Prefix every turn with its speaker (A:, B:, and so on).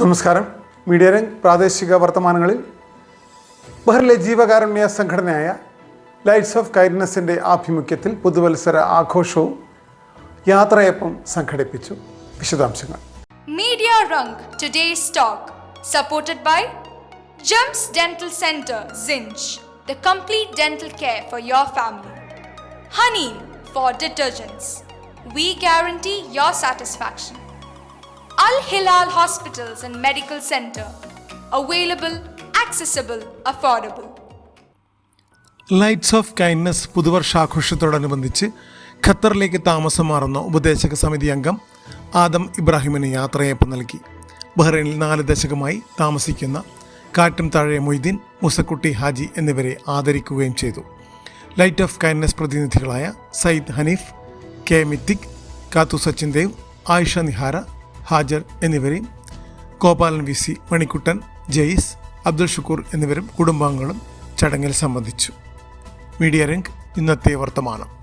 A: നമസ്കാരം. മീഡിയ രംഗ് പ്രാദേശിക വർത്തമാനങ്ങളിൽ ബഹ്റിലെ ജീവകാരുണ്യ സംഘടനയായ ലൈറ്റ്സ് ഓഫ് കൈൻഡ്നെസ്സിന്റെ ആഭിമുഖ്യത്തിൽ പുതുവത്സര ആഘോഷവും യാത്രയപ്പം സംഘടിപ്പിച്ചു. വിശദാംശങ്ങൾ.
B: Media rung today stock supported by gems dental centre since the complete dental care for your family honey for detergents we guarantee your satisfaction Al Hilal Hospitals and Medical Center, available, accessible, affordable.
C: Lights of kindness പുതുവർഷാഘോഷത്തോടനുബന്ധിച്ച് ഖത്തറിലേക്ക് താമസം മാറുന്ന ഉപദേശക സമിതി അംഗം ആദം ഇബ്രാഹിമിന് യാത്രയപ്പ് നൽകി. ബഹ്റൈനിൽ നാല് ദശകമായി താമസിക്കുന്ന കാറ്റും താഴെ മൊയ്തീൻ മുസക്കുട്ടി ഹാജി എന്നിവരെ ആദരിക്കുകയും ചെയ്തു. ലൈറ്റ് ഓഫ് കൈൻഡ്നസ് പ്രതിനിധികളായ സയ്യിദ് ഹനീഫ് കെ മിത്തിക് കാത്തു സച്ചിൻ ദേവ് ആയിഷ നിഹാര ഹാജർ എന്നിവരെയും ഗോപാലൻ വി സി മണിക്കുട്ടൻ ജെയ്സ് അബ്ദുൽ ഷുക്കൂർ എന്നിവരും കുടുംബാംഗങ്ങളും ചടങ്ങിൽ സംബന്ധിച്ചു. മീഡിയ രംഗ് ഇന്നത്തെ വർത്തമാനം.